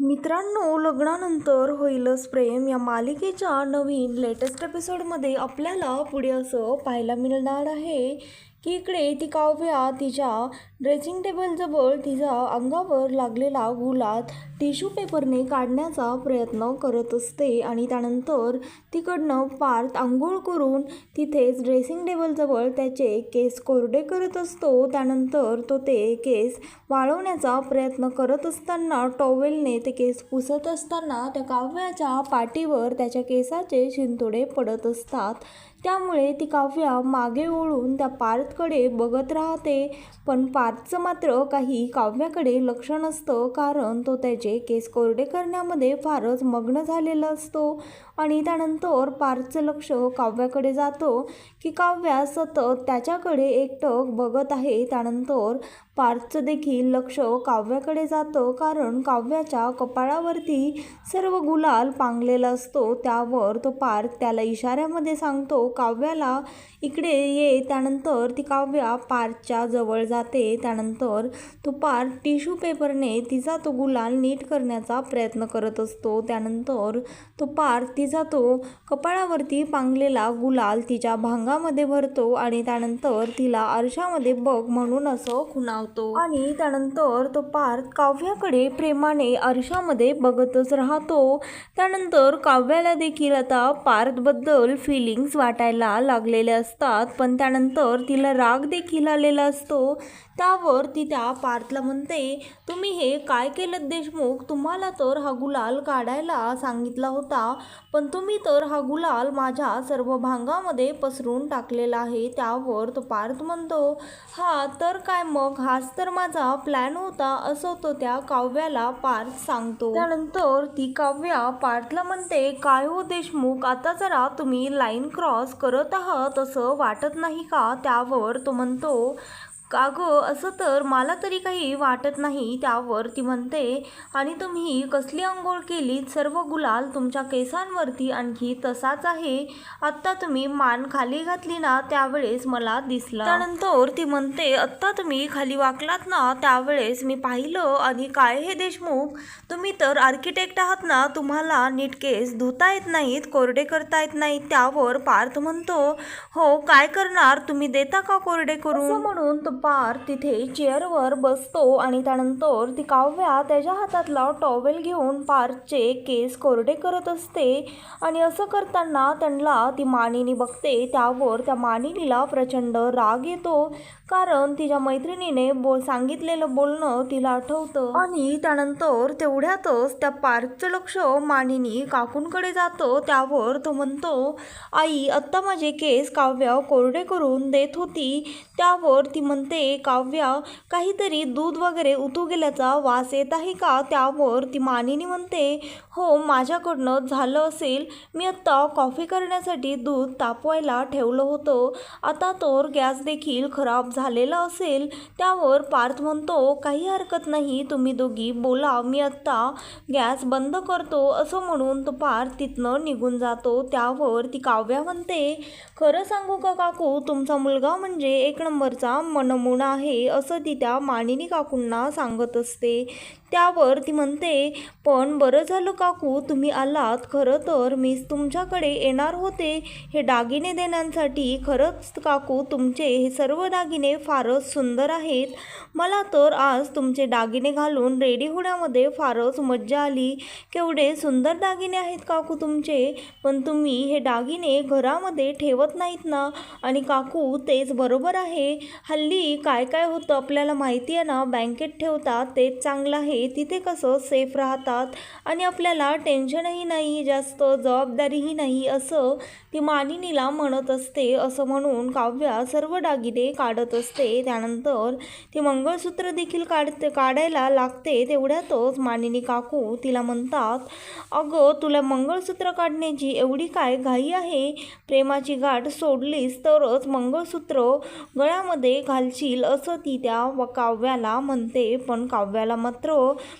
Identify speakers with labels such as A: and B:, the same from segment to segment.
A: मित्रांनो लग्नानंतर होईलच प्रेम. या मालिकेच्या नवीन लेटेस्ट एपिसोडमध्ये आपल्याला पुढे असं पाहायला मिळणार आहे. की इकडे ती काव्या तिच्या ड्रेसिंग टेबलजवळ तिच्या अंगावर लागलेला गुलात टिश्यू पेपरने काढण्याचा प्रयत्न करत असते आणि त्यानंतर तिकडनं पार्थ आंघोळ करून तिथेच ड्रेसिंग टेबलजवळ त्याचे केस कोरडे करत असतो. त्यानंतर तो ते केस वाळवण्याचा प्रयत्न करत असताना टॉवेलने ते केस पुसत असताना त्या काव्याच्या पाठीवर त्याच्या केसाचे शिंतोडे पडत असतात. त्यामुळे ती काव्या मागे ओळून त्या पार्थकडे बघत राहते. पण पार्थचं मात्र काही काव्याकडे लक्ष नसतं कारण तो त्याचे केस कोरडे करण्यामध्ये फारच मग्न झालेला असतो. आणि त्यानंतर पार्थचं लक्ष काव्याकडे जातो की काव्या सतत त्याच्याकडे एकटक बघत आहे. त्यानंतर पार्थचं देखील लक्ष काव्याकडे जातं. कारण काव्याच्या कपाळावरती सर्व गुलाल पांगलेला असतो. त्यावर तो पार्थ त्याला इशाऱ्यामध्ये सांगतो. काव्याला इकडे ये त्यानंतर ती काव्या पारच्या जवळ जाते. त्यानंतर तो पार्थ टिश्यू पेपरने तिचा तो गुलाल नीट करण्याचा प्रयत्न करत असतो. त्यानंतर तो पार्थ तिचा तो कपाळावरती पांगलेला गुलाल तिच्या भांगामध्ये भरतो आणि त्यानंतर तिला आरशामध्ये बघ म्हणून असं खुणावतो. आणि त्यानंतर तो पार्थ काव्याकडे प्रेमाने आरशामध्ये बघतच राहतो. त्यानंतर काव्याला देखील आता पार्थबद्दल फिलिंग्स वाटायला लागलेले असतात पण त्यानंतर तिला राग देखील आलेला असतो. त्यावर ती त्या पार्थला म्हणते तुम्ही हे काय केलं देशमुख? तुम्हाला तर हा गुलाल काढायला सांगितला होता पण तुम्ही तर हा गुलाल माझ्या सर्व भांगामध्ये पसरून टाकलेला आहे त्यावर तो पार्थ म्हणतो हा तर काय मग? हाच तर माझा प्लॅन होता असं तो त्या काव्याला पार्थ सांगतो. त्यानंतर ती काव्या पार्थला म्हणते काय हो देशमुख? आता जरा तुम्ही लाईन क्रॉस करत आहात असं वाटत नाही का? त्यावर तो म्हणतो का गं? असं तर मला तरी काही वाटत नाही त्यावर ती म्हणते. आणि तुम्ही कसली आंघोळ केलीत सर्व गुलाल तुमच्या केसांवरती आणखी तसाच आहे. आत्ता तुम्ही मान खाली घातली ना त्यावेळेस मला दिसला. त्यानंतर ती म्हणते आत्ता तुम्ही खाली वाकलात ना त्यावेळेस मी पाहिलं. आणि काय हे देशमुख? तुम्ही तर आर्किटेक्ट आहात ना तुम्हाला नीट केस धुता येत नाहीत कोरडे करता येत नाहीत त्यावर पार्थ म्हणतो. हो काय करणार? तुम्ही देता का कोरडे करून? म्हणून दुपार तिथे चेअरवर बसतो आणि त्यानंतर ती काव्या त्याच्या हातातला टॉवेल घेऊन पार्थचे केस कोरडे करत असते आणि असं करताना त्यांना ती मानिनी बघते. त्यावर त्या मानिनीला प्रचंड राग येतो कारण तिच्या मैत्रिणीने बोल सांगितलेलं बोलणं तिला आठवतं. आणि त्यानंतर तेवढ्यातच त्या पार्थचं लक्ष मानिनी काकूंकडे जातं. त्यावर तो म्हणतो आई आत्ता माझे केस काव्या कोरडे करून देत होती. त्यावर ती म्हणते काव्या काहीतरी दूध वगैरे उतू गेल्याचा वास येत आहे का? त्यावर ती मानिनी म्हणते हो माझ्याकडनं झालं असेल. मी आत्ता कॉफी करण्यासाठी दूध तापवायला ठेवलं होतं. आता तर गॅस देखील खराब झालेला असेल. त्यावर पार्थ म्हणतो काही हरकत नाही. तुम्ही दोघी बोला. मी आत्ता गॅस बंद करतो. असं म्हणून तो पार्थ तिथनं निघून जातो. त्यावर ती काव्या म्हणते खरं सांगू का काकू? तुमचा मुलगा म्हणजे एक नंबरचा नमुना आहे असं ती त्या मानिनी काकूंना सांगत असते. त्यावर ती म्हणते पण बरं झालं काकू तुम्ही आलात. खरं तर मीच तुमच्याकडे येणार होते. हे दागिने देण्यासाठी खरंच काकू तुमचे हे सर्व दागिने फारच सुंदर आहेत. मला तर आज तुमचे दागिने घालून रेडी होण्यामध्ये फारच मज्जा आली. केवढे सुंदर दागिने आहेत काकू तुमचे. पण तुम्ही हे दागिने घरामध्ये ठेवत नाहीत ना? आणि काकू तेच बरोबर आहे. हल्ली काय काय होतं आपल्याला माहिती आहे ना? बँकेत ठेवतात तेच चांगलं आहे. तिथे कसं सेफ राहतात आणि आपल्याला टेन्शनही नाही जास्त जबाबदारीही नाही असं ती मानिनीला म्हणत असते. असं म्हणून काव्या सर्व दागिने काढत असते. त्यानंतर ती मंगळसूत्र देखील काढते काढायला लागते. तेवढ्यातच मानिनी काकू तिला म्हणतात अगं तुला मंगळसूत्र काढण्याची एवढी काय घाई आहे? प्रेमाची गाठ सोडलीस तरच मंगळसूत्र गळ्यामध्ये घाल घालशील असं ती त्या व काव्याला म्हणते. पण काव्याला मात्र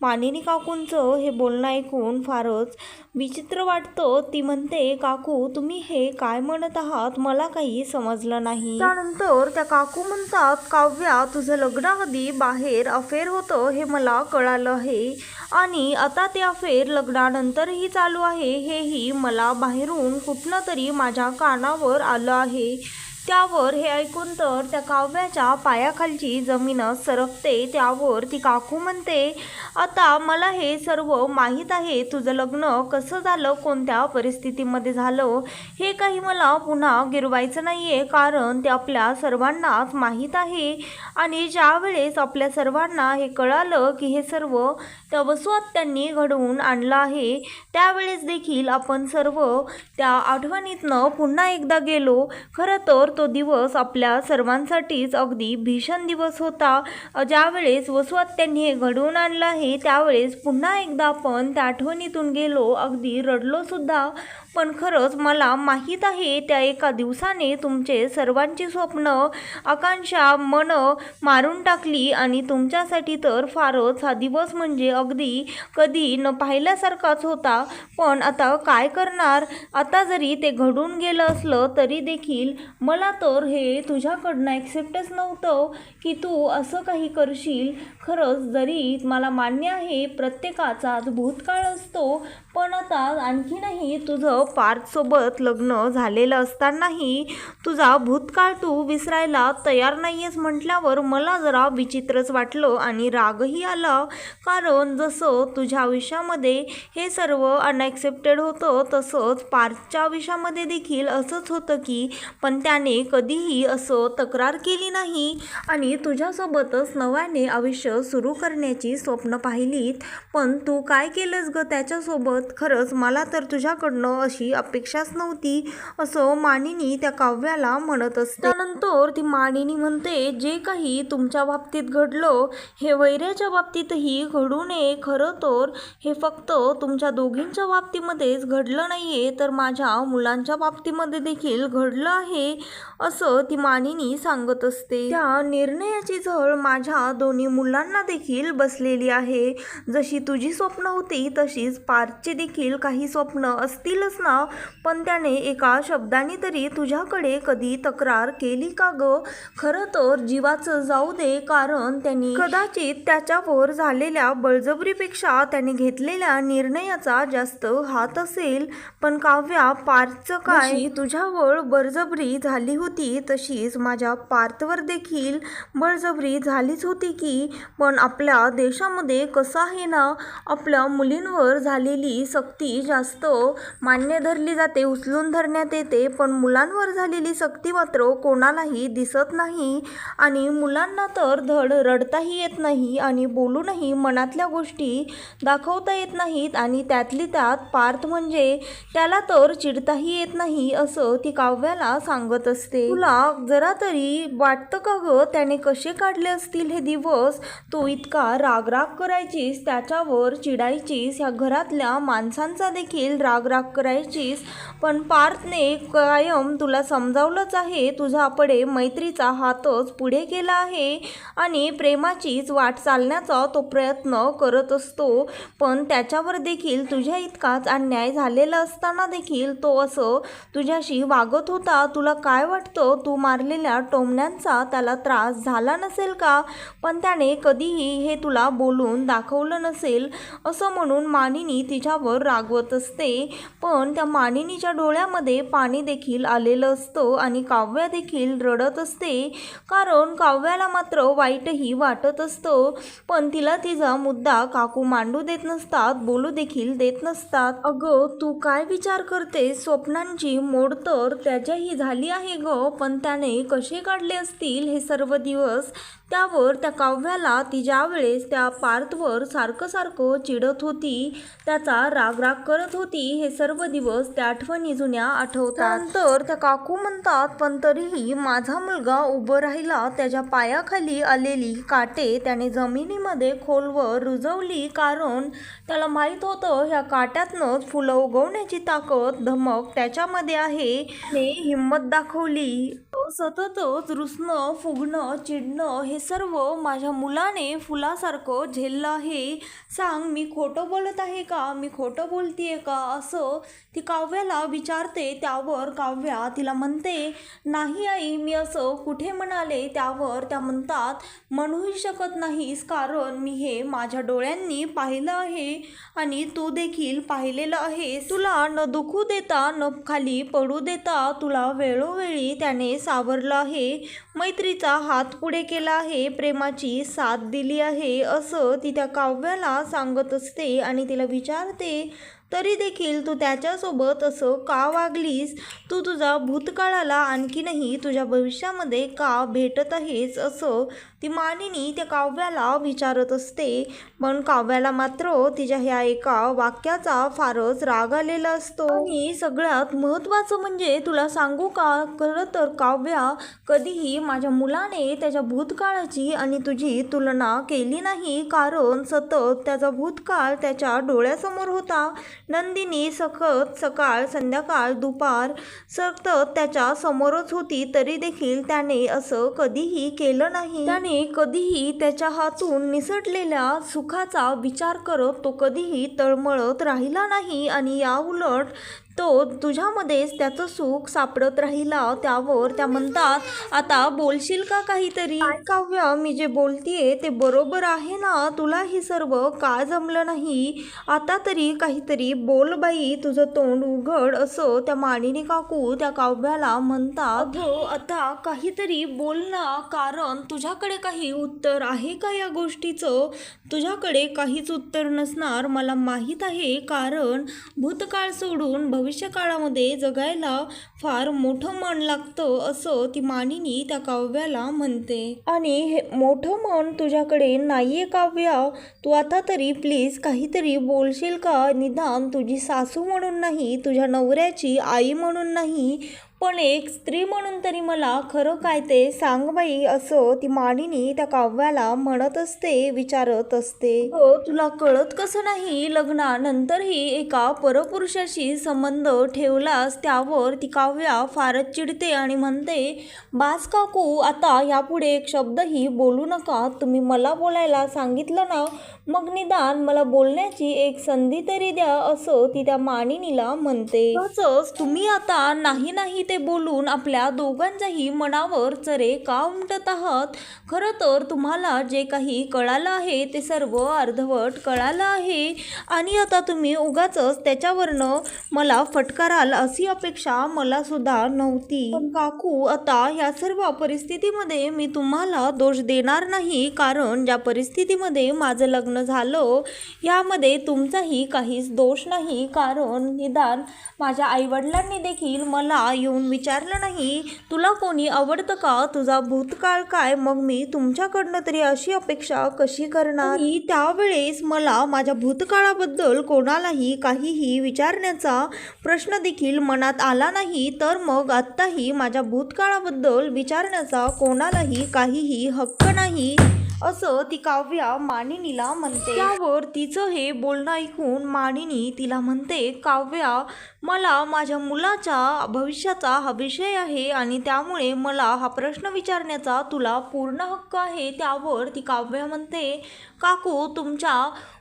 A: मानिनी काकूंचं हे बोलणं ऐकून फारच विचित्र वाटतं. ती म्हणते काकू तुम्ही हे काय म्हणत आहात? मला काही समजलं नाही. त्यानंतर त्या काकू म्हणतात काव्या तुझं लग्नाआधी बाहेर अफेअर होतं हे मला कळालं आहे. आणि आता ते अफेअर लग्नानंतरही चालू आहे हेही मला बाहेरून कुठनं तरी माझ्या कानावर आलं आहे. त्यावर हे ऐकून तर त्या काव्याच्या पायाखालची जमीनच सरकते त्यावर ती काकू म्हणते आता मला हे सर्व माहीत आहे. तुझं लग्न कसं झालं? कोणत्या परिस्थितीमध्ये झालं? हे काही मला पुन्हा गिरवायचं नाही आहे कारण ते आपल्या सर्वांनाच माहीत आहे. आणि ज्यावेळेस आपल्या सर्वांना हे कळालं की हे सर्व त्या वसुआत्यांनी घडवून आणलं आहे त्यावेळेस देखील आपण सर्व त्या आठवणीतनं पुन्हा एकदा गेलो. खरं तर तो दिवस आपल्या सर्वांसाठीच अगदी भीषण दिवस होता. ज्यावेळेस वसुआत्यांनी हे घडवून आणलं आहे त्यावेळेस पुन्हा एकदा आपण त्या आठवणीतून गेलो. अगदी रडलोसुद्धा पण खरंच मला माहीत आहे त्या एका दिवसाने तुमचे सर्वांची स्वप्न आकांक्षा मन मारून टाकली आणि तुमच्यासाठी तर फारच हा दिवस म्हणजे अगदी कधी न पाहिल्यासारखाच होता. पण आता काय करणार? आता जरी ते घडून गेलं असलं तरी देखील मला तर हे तुझ्याकडनं ॲक्सेप्टच नव्हतं की तू असं काही करशील. खरंच जरी मला मान्य आहे प्रत्येकाचाच भूतकाळ असतो पण आता आणखीनही तुझं पार्थसोबत लग्न झालेलं असतानाही तुझा भूतकाळ तू विसरायला तयार नाही आहेस म्हटल्यावर मला जरा विचित्रच वाटलं आणि रागही आला. कारण जसं तुझ्या आयुष्यामध्ये हे सर्व अनॲक्सेप्टेड होतं तसंच पार्थच्या आयुष्यामध्ये देखील असंच होतं की पण त्याने कधीही असं तक्रार केली नाही आणि तुझ्यासोबतच नव्याने आयुष्य सुरू करण्याची स्वप्न पाहिलीत. पण तू काय केलंस ग त्याच्यासोबत? खरंच मला तर तुझ्याकडनं अशी अपेक्षाच नव्हती असं मानिनी त्या काव्याला म्हणत असते. त्यानंतर ती मानिनी म्हणते जे काही तुमच्या बाबतीत घडलं हे वैऱ्याच्या बाबतीतही घडू नये. खरं तर हे फक्त तुमच्या दोघींच्या बाबतीमध्येच घडलं नाही आहे तर माझ्या मुलांच्या बाबतीमध्ये देखील घडलं आहे असं ती मानिनी सांगत असते. त्या निर्णयाची झळ माझ्या दोन्ही मुलांना देखील बसलेली आहे. जशी तुझी स्वप्न होती तशीच पार्थची देखील काही स्वप्न असतीलच ना? पण त्याने एका शब्दाने तरी तुझ्याकडे कधी तक्रार केली का ग? खरं तर जीवाचं जाऊ दे कारण त्यांनी कदाचित त्याच्यावर झालेल्या बळजबरीपेक्षा त्याने घेतलेल्या निर्णयाचा जास्त हात असेल. पण काव्या पार्थचं काय तुझ्यावर बळजबरी झाली होती तशीच माझ्या पार्थवर देखील बळजबरी झालीच होती की पण आपल्या देशामध्ये कसं आहे ना? आपल्या मुलींवर झालेली सक्ती जास्त मान्य धरली जाते उचलून धरण्यात येते पण मुलांवर झालेली सक्ती मात्र कोणालाही दिसत नाही आणि मुलांना तर धड रडताही येत नाही आणि बोलूनही मनातल्या गोष्टी दाखवता येत नाहीत आणि त्यातली त्यात पार्थ म्हणजे त्याला तर चिडताही येत नाही असं ती काव्याला सांगत असते. तुला जरा तरी वाटतं का ग? त्याने कसे काढले असतील हे दिवस? तू इतका रागराग करायचीस त्याच्यावर चिडायचीस ह्या घरातल्या माणसांचा देखील राग राग करायचीस पण पार्थने कायम तुला समजावलंच आहे तुझ्याकडे मैत्रीचा हातच पुढे केला आहे आणि प्रेमाचीच वाट चालण्याचा तो प्रयत्न करत असतो. पण त्याच्यावर देखील तुझ्या इतकाच अन्याय झालेला असताना देखील तो असं तुझ्याशी वागत होता. तुला काय वाटतं? तू मारलेल्या टोमण्यांचा त्याला त्रास झाला नसेल का? पण त्याने कधीही हे तुला बोलून दाखवलं नसेल असं म्हणून मानिनी तिच्या तिच्यावर रागवत असते. पण त्या मानिनीच्या डोळ्यामध्ये पाणी देखील आलेलं असतं आणि काव्या देखील रडत असते. कारण काव्याला मात्र वाईटही वाटत असतं. पण तिला तिचा मुद्दा काकू मांडू देत नसतात बोलू देखील देत नसतात. अगं तू काय विचार करते स्वप्नांची मोड तर त्याच्याही झाली आहे ग. पण त्याने कसे काढले असतील हे सर्व दिवस? त्यावर त्या काव्याला ती ज्या वेळेस त्या पार्थवर सारखं सारखं चिडत होती त्याचा राग राग करत होती हे सर्व दिवस त्या आठवणी जुन्या आठवतात. नंतर त्या काकू म्हणतात पण तरीही माझा मुलगा उभं राहिला त्याच्या पायाखाली आलेली काटे त्याने जमिनीमध्ये खोलवर रुजवली कारण त्याला माहीत होतं ह्या काट्यातनंच फुलं उगवण्याची ताकद धमक त्याच्यामध्ये आहे. ने हिंमत दाखवली. सततच रुसणं फुगणं चिडणं हे सर्व माझ्या मुलाने फुलासारखं झेललं आहे सांग मी खोटं बोलत आहे का? मी खोटं बोलतीये का? असं ती काव्याला विचारते. त्यावर काव्या तिला म्हणते नाही आई मी असं कुठे म्हणाले? त्यावर त्या म्हणतात म्हणूही शकत नाहीस कारण मी हे माझ्या डोळ्यांनी पाहिलं आहे आणि तू देखील पाहिलेलं आहे. तुला न दुखू देता न खाली पडू देता तुला वेळोवेळी त्याने सावरलं आहे. मैत्रीचा हात पुढे केला आहे. प्रेमाची साथ दिली आहे असं ती त्या काव्याला सांगत असते आणि तिला विचारते तरी देखील तू त्याच्यासोबत असं का वागलीस? तू तुझा भूतकाळाला आणखीनही तुझ्या भविष्यामध्ये का भेटत आहेस असं ती मानिनी त्या काव्याला विचारत असते. पण काव्याला मात्र तिच्या ह्या एका वाक्याचा फारच राग आलेला असतो. आणि सगळ्यात महत्त्वाचं म्हणजे तुला सांगू का? खरं तर काव्या कधीही माझ्या मुलाने त्याच्या भूतकाळाची आणि तुझी तुलना केली नाही. कारण सतत त्याचा भूतकाळ त्याच्या डोळ्यासमोर होता. नंदिनी सखत सकाळ संध्याकाळ दुपार सतत त्याच्या समोरच होती तरी देखील त्याने असं कधीही केलं नाही. त्याने कधीही त्याच्या हातून निसटलेल्या सुखाचा विचार करत तो कधीही तळमळत राहिला नाही आणि या उलट तो तुझ्यामध्येच त्याचं सुख सापडत राहिला त्यावर. त्या म्हणतात आता बोलशील का काहीतरी? काव्य मी जे बोलतीये ते बरोबर आहे ना. तुला हे सर्व का जमलं नाही? आता तरी काहीतरी बोल बाई. तुझं तोंड उघड. असं त्या मानिनी काकू त्या काव्याला म्हणतात. हो आता काहीतरी बोल ना. कारण तुझ्याकडे काही उत्तर आहे का या गोष्टीचं? तुझ्याकडे काहीच उत्तर नसणार मला माहीत आहे. कारण भूतकाळ सोडून भविष्यकाळामध्ये जगायला फार मोठं मन लागतं असं ती मानिनी त्या काव्याला म्हणते. आणि हे मोठं मन तुझ्याकडे नाहीये काव्या. तू आता तरी प्लीज काहीतरी बोलशील का? निदान तुझी सासू म्हणून नाही तुझ्या नवऱ्याची आई म्हणून नाही पण एक स्त्री म्हणून तरी मला खरं काय ते सांग बाई असं ती मानिनी त्या काव्याला म्हणत असते विचारत असते. हो तुला कळत कसं नाही? लग्नानंतरही एका परपुरुषाशी संबंध ठेवलास त्यावर ती काव्या फारच चिडते आणि म्हणते बास काकू आता यापुढे एक शब्दही बोलू नका. तुम्ही मला बोलायला सांगितलं ना मग निदान मला बोलण्याची एक संधी तरी द्या असं ती त्या मानिनीला म्हणते. तसंच तुम्ही आता नाही नाही ते बोलून आपल्या दोघांच्याही मनावर चरे का उमटत आहात? खरं तर तुम्हाला जे काही कळालं आहे ते सर्व अर्धवट कळालं आहे. आणि आता तुम्ही उगाचच त्याच्यावरनं मला फटकाराल अशी अपेक्षा मला सुद्धा नव्हती. पण काकू आता ह्या सर्व परिस्थितीमध्ये मी तुम्हाला दोष देणार नाही. कारण ज्या परिस्थितीमध्ये माझं लग्न झालं. यामध्ये तुमचाही काहीच दोष नाही. कारण निदान माझ्या आईवडिलांनी देखील मला येऊन विचारलं नाही तुला कोणी आवडतं का? तुझा भूतकाळ काय? मग मी तुमच्याकडनं तरी अशी अपेक्षा कशी करणार? ही त्यावेळेस मला माझ्या भूतकाळाबद्दल कोणालाही काहीही विचारण्याचा प्रश्न देखील मनात आला नाही. तर मग आत्ताही माझ्या भूतकाळाबद्दल विचारण्याचा कोणालाही काहीही हक्क नाही. असं ती काव्या मानिनीला म्हणते. त्यावर तिचं हे बोलणं ऐकून मानिनी तिला म्हणते काव्या मला माझ्या मुलाच्या भविष्याचा हा विषय आहे आणि त्यामुळे मला हा प्रश्न विचारण्याचा तुला पूर्ण हक्क आहे. त्यावर ती काव्या म्हणते काकू तुमच्या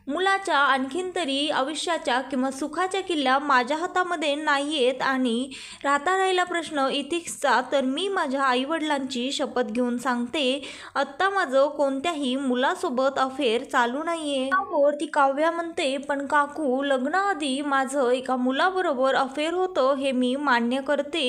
A: मुलाच्या आणखीन तरी आयुष्याच्या किंवा सुखाच्या किल्ल्या माझ्या हातामध्ये नाही आहेत आणि राहता राहिला प्रश्न इथिक्सचा तर मी माझ्या आईवडिलांची शपथ घेऊन सांगते आत्ता माझं कोणत्या कोणत्याही मुलासोबत अफेअर चालू नाहीये. त्यावर ती काव्या म्हणते पण काकू लग्नाआधी माझं एका मुलाबरोबर अफेअर होतं हे मी मान्य करते.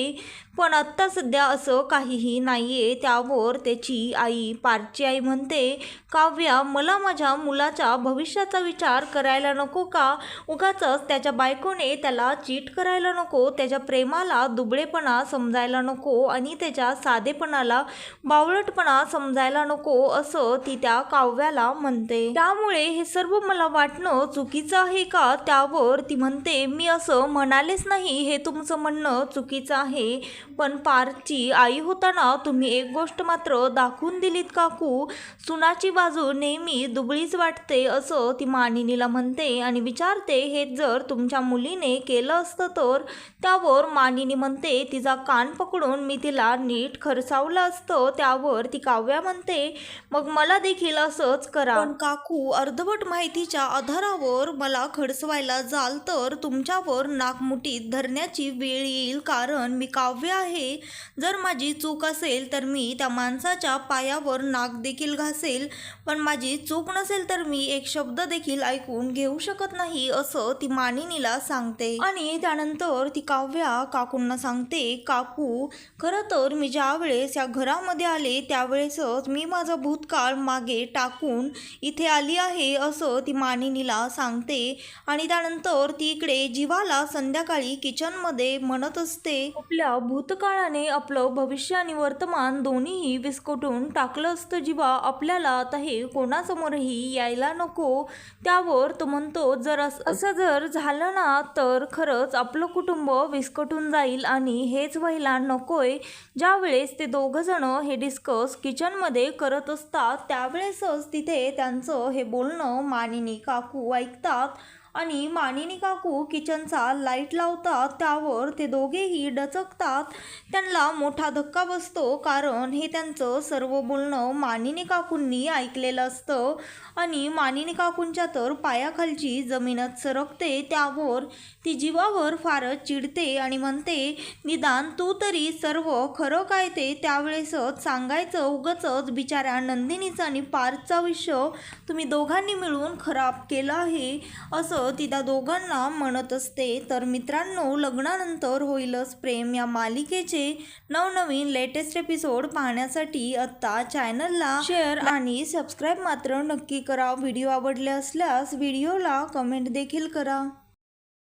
A: पण आत्ता सध्या असं काहीही नाही आहे त्यावर त्याची आई पारची आई म्हणते काव्या मला माझ्या मुलाच्या भविष्याचा विचार करायला नको का? उगाचच त्याच्या बायकोने त्याला चीट करायला नको त्याच्या प्रेमाला दुबळेपणा समजायला नको आणि त्याच्या साधेपणाला बावळटपणा समजायला नको असं ती त्या काव्याला म्हणते. त्यामुळे हे सर्व मला वाटणं चुकीचं आहे का? त्यावर ती म्हणते मी असं म्हणालेच नाही. हे तुमचं म्हणणं चुकीचं आहे. पण पारची आई होताना तुम्ही एक गोष्ट मात्र दाखवून दिलीत काकू. सुनाची बाजू नेहमी दुबळीच वाटते असं ती मानिनीला म्हणते आणि विचारते हे जर तुमच्या मुलीने केलं असतं तर? त्यावर मानिनी म्हणते तिचा कान पकडून मी तिला नीट खरसावलं असतं त्यावर ती काव्या म्हणते. मग मला देखील असंच करा. पण काकू अर्धवट माहितीच्या आधारावर मला खडसवायला जाल तर तुमच्यावर नाकमुठीत धरण्याची वेळ येईल कारण मी काव्य आहे. जर माझी चूक असेल तर मी त्या माणसाच्या पायावर नाक देखील घासेल. पण माझी चूक नसेल तर मी एक शब्द देखील ऐकून घेऊ शकत नाही असं ती मानिनीला सांगते. आणि त्यानंतर ती काव्या काकूंना सांगते काकू खरं तर मी ज्या वेळेस या घरामध्ये आले त्यावेळेसच मी माझा भूतकाळ मागे टाकून इथे आली आहे असं ती मानिनीला सांगते. आणि त्यानंतर ती इकडे जीवाला संध्याकाळी किचनमध्ये म्हणत असते. आपल्या भूत भूतकाळाने आपलं भविष्य आणि वर्तमान दोन्हीही विस्कटून टाकलं असतं जीवा. आपल्याला आता हे कोणासमोरही यायला नको. त्यावर तो म्हणतो जर असं जर झालं ना तर खरंच आपलं कुटुंब विस्कटून जाईल आणि हेच व्हायला नकोय. ज्यावेळेस ते दोघंजणं हे डिस्कस किचनमध्ये करत असतात त्यावेळेसच तिथे त्यांचं हे बोलणं मानिनी काकू ऐकतात. आणि मानिनी काकू किचनचा लाइट लावतात त्यावर ते दोघेही डचकतात. त्यांना मोठा धक्का बसतो कारण हे त्यांचं सर्व बोलणं मानिनी काकूंनी ऐकलेलं असतं. आणि मानिनी काकूंच्या तर पायाखालची जमीनच सरकते त्यावर ती जीवावर फारच चिडते आणि म्हणते निदान तू तरी सर्व खरं काय ते त्यावेळेसच सांगायचं उगचच बिचाऱ्या नंदिनीचा आणि पार्थचं आयुष्य तुम्ही दोघांनी मिळून खराब केलं आहे असं ती त्या दोघांना म्हणत असते तर मित्रांनो लग्नानंतर होईलच प्रेम. या मालिकेचे नवनवीन लेटेस्ट एपिसोड पाहण्यासाठी आत्ता चॅनलला शेअर आणि सबस्क्राईब मात्र नक्की करा. व्हिडिओ आवडले असल्यास व्हिडिओला कमेंट देखील करा.